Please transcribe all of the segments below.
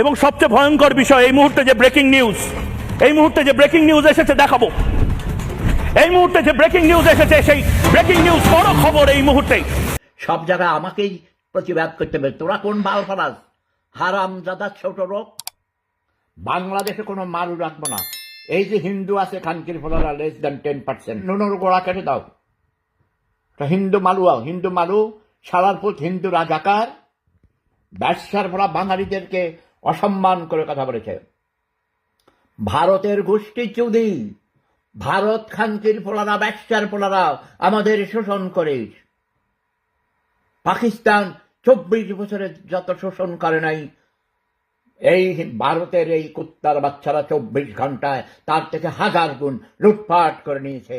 এবং সবচেয়ে ভয়ঙ্কর বিষয়, এই মুহূর্তে যে ব্রেকিং নিউজ এই মুহূর্তে যে ব্রেকিং নিউজ এসেছে দেখাবো। এই মুহূর্তে যে ব্রেকিং নিউজ এসেছে, সেই ব্রেকিং নিউজ বড় খবর এই মুহূর্তেই। সব জায়গায় আমাকেই প্রতিবাদ করতে হবে। তোরা কোন বাল ফরাজ হারাম দাদা ছোট রোগ বাংলাদেশে কোনো মারু রাখব না। এই যে হিন্দু আছে, খানকির ফলারা লেস দেন টেন পার্সেন্ট নুনুর গোড়া কেটে দাও। হিন্দু মালু আও। হিন্দু মালু সালারপুত হিন্দু রাজাকার। ব্যবসার ফলা বাঙালিদেরকে অসম্মান করে কথা বলেছে। ভারতের গোষ্ঠী চুদি, ভারত খানকির ফোলারা ব্যবসার ফোলারা আমাদের শোষণ করে। পাকিস্তান চব্বিশ বছরে যত শোষণ করে নাই, এই ভারতের এই কুত্তার বাচ্চারা চব্বিশ ঘন্টায় তার থেকে হাজার গুণ লুটপাট করে নিয়েছে।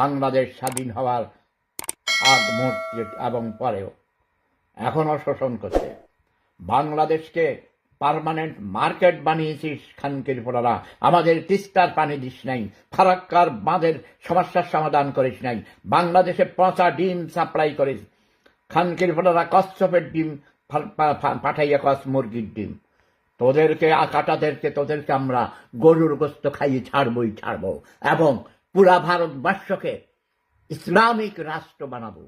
বাংলাদেশ স্বাধীন হওয়ার আগ মুহূর্তে এবং পরেও এখনও শোষণ করছে। বাংলাদেশকে পার্মানেন্ট মার্কেট বানিয়েছিস খানকির ফোলারা আমাদের তিস্তার পানি দিস নাই, ফারাক্কার বাঁধের সমস্যার সমাধান করিস নাই, বাংলাদেশে পচা ডিম সাপ্লাই করিস। খানকির ফোলারা কচ্ছপের ডিম পাঠাইয়া কস মুরগির ডিম। তোদেরকে, আকাটাদেরকে, তোদেরকে আমরা গরুর গোস্ত খাইয়ে ছাড়বই ছাড়বো এবং পুরা ভারতবর্ষকে ইসলামিক রাষ্ট্র বানাবো।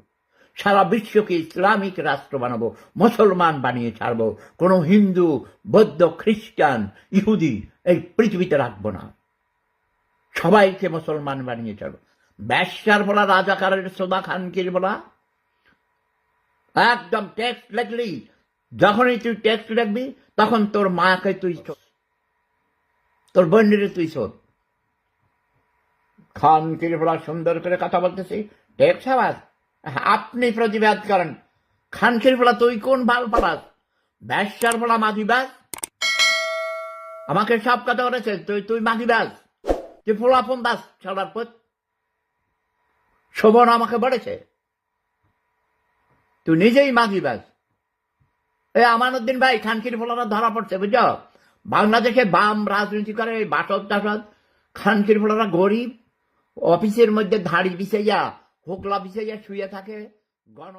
সারা বিশ্বকে ইসলামিক রাষ্ট্র বানাবো, মুসলমান বানিয়ে ছাড়বো। কোনো হিন্দু, বৌদ্ধ, খ্রিস্টান, ইহুদি এই পৃথিবীতে রাখব না। সবাইকে মুসলমান বানিয়ে ছাড়বো। ব্যবসার বলা, রাজাকারের সোদা খানকির বলা। একদম টেক্সট লিখলি, যখনই তুই টেক্সট লিখবি, তখন তোর মাকে তুই। তোর বোনের তুই শোধ। খান কিরফলা সুন্দর করে কথা বলতেছি। টেক্সট আওয়াজ। আপনি প্রতিবাদ করেন। খান কিরফলা তুই কোন ভালো পালাস? ব্যবসার বলা মাঝিবাজ আমাকে সব কথা বলেছে, তুই তুই মাঝিবাজ তুই ফোলাফোন দাস ছড়ার পথ শোভন আমাকে বলেছে, তুই নিজেই মাগিবাজ এই আমানুদ্দিন ভাই, খানকির ফলারা ধরা পড়ছে, বুঝছ? বাংলাদেশে বাম রাজনীতি করে, এই বাসদ টাসদ। খানকির ফলারা গরিব, অফিসের মধ্যে ধাড়ি বিছাইয়া হোকলা বিছাইয়া শুয়ে থাকে গণ